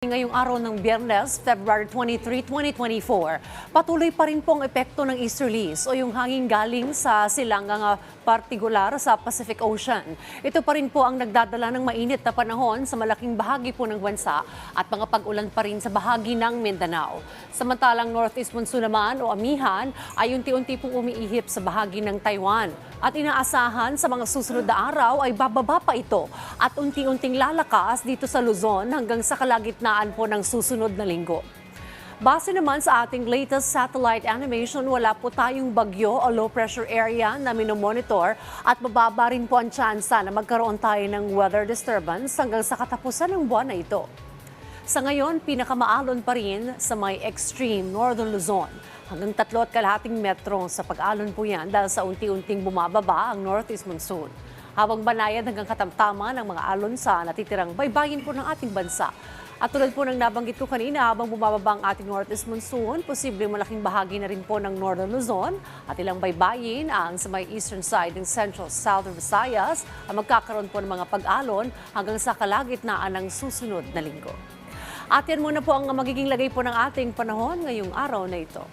Ngayong araw ng Biyernes, February 23, 2024, patuloy pa rin pong epekto ng easterlies o yung hangin galing sa silangang ah, partikular sa Pacific Ocean. Ito pa rin po ang nagdadala ng mainit na panahon sa malaking bahagi po ng bansa at mga pag-ulan pa rin sa bahagi ng Mindanao. Samantalang northeast monsoon naman o amihan ay unti-unti pong umiihip sa bahagi ng Taiwan. At inaasahan sa mga susunod na araw ay bababa pa ito at unti-unting lalakas dito sa Luzon hanggang sa kalagitnaan po ng susunod na linggo. Base naman sa ating latest satellite animation, wala po tayong bagyo o low pressure area na minomonitor at mababa rin po ang tsansa na magkaroon tayo ng weather disturbance hanggang sa katapusan ng buwan na ito. Sa ngayon, pinakamaalon pa rin sa may extreme northern Luzon. Hanggang tatlo at kalahating metro sa pag-alon po yan dahil sa unti-unting bumababa ang northeast monsoon. Habang banayad hanggang katamtaman ang mga alon sa natitirang baybayin po ng ating bansa. At tulad po ng nabanggit ko kanina, habang bumababa ang ating northeast monsoon, posible malaking bahagi na rin po ng northern Luzon at ilang baybayin ang sa may eastern side ng central southern Visayas ang magkakaroon po ng mga pag-alon hanggang sa kalagitnaan ng susunod na linggo. At yan muna po ang magiging lagay po ng ating panahon ngayong araw na ito.